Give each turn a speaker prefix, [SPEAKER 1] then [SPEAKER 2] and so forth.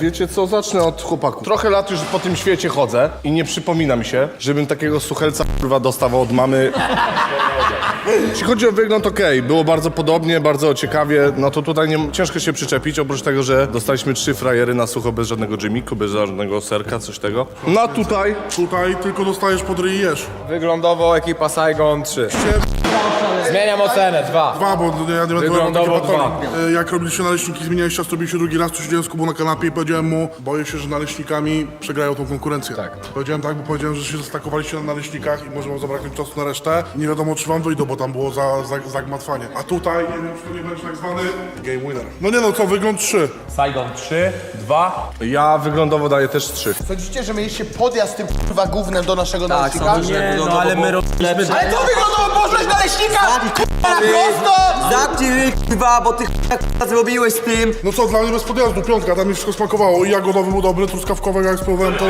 [SPEAKER 1] Wiecie co, zacznę od chłopaków. Trochę lat już po tym świecie chodzę i nie przypomina mi się, żebym takiego suchelca kurwa dostawał od mamy. Jeśli chodzi o wygląd, okej, było bardzo podobnie, bardzo ciekawie, no to tutaj nie, ciężko się przyczepić, oprócz tego, że dostaliśmy trzy frajery na sucho bez żadnego dżemiku, bez żadnego serka, coś tego. No a tutaj
[SPEAKER 2] Tutaj tylko dostajesz pod ryj i jesz.
[SPEAKER 3] Wyglądowo ekipa Saigon 3. Zmieniam ocenę, 2.
[SPEAKER 2] Dwa, bo ja nie będę
[SPEAKER 3] Wyglądowo
[SPEAKER 2] takie batony. E, Jak robiliście naleśniki, zmieniałeś ciasto, robiliście drugi raz, to siedziałem z Kubą na kanapie i powiedziałem mu, boję się, że naleśnikami przegrają tą konkurencję.
[SPEAKER 3] Tak.
[SPEAKER 2] Powiedziałem tak, bo powiedziałem, że się zastakowaliście na naleśnikach i może wam zabraknąć czasu na resztę. Nie wiadomo, czy wam wyjdą, bo tam było za, za, zagmatwanie. A tutaj, nie wiem, czy to nie będzie tak zwany game winner. No nie no, co, wygląd 3.
[SPEAKER 3] Saigon 3, 2.
[SPEAKER 1] ja wyglądowowo daję też trzy.
[SPEAKER 4] Sądzicie, że mieliście podjazd tym kurwa gównem do naszego
[SPEAKER 5] Tak,
[SPEAKER 4] naleśnika?
[SPEAKER 5] sądzę, że
[SPEAKER 6] Nie, no ale my robiliśmy...
[SPEAKER 4] Ale to wyglądało poszłeś naleśnika! Kurwa na prosto!
[SPEAKER 5] Ryj, kurwa, bo ty kurwa zrobiłeś z tym.
[SPEAKER 2] No co, dla mnie bez podjazdu, piątka, tam mi wszystko smakowało. I jagodowy był dobry, truskawkowy, jak spróbowałem to...